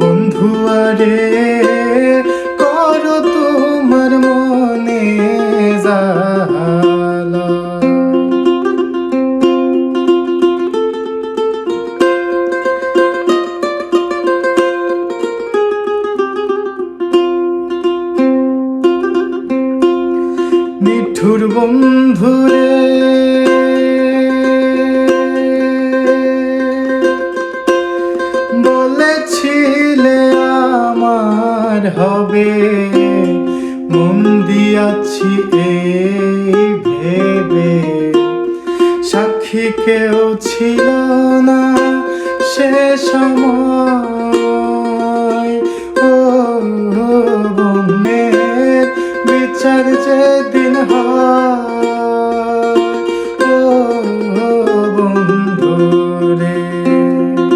বন্ধুয়ারে কর তোমার মনে জালা নিঠুর বন্ধুরে হবে। মন দিয়াছি এই ভেবে। সাক্ষী কেউ ছিল না সে সময়। ও, বনের বিচার যেদিন হয়।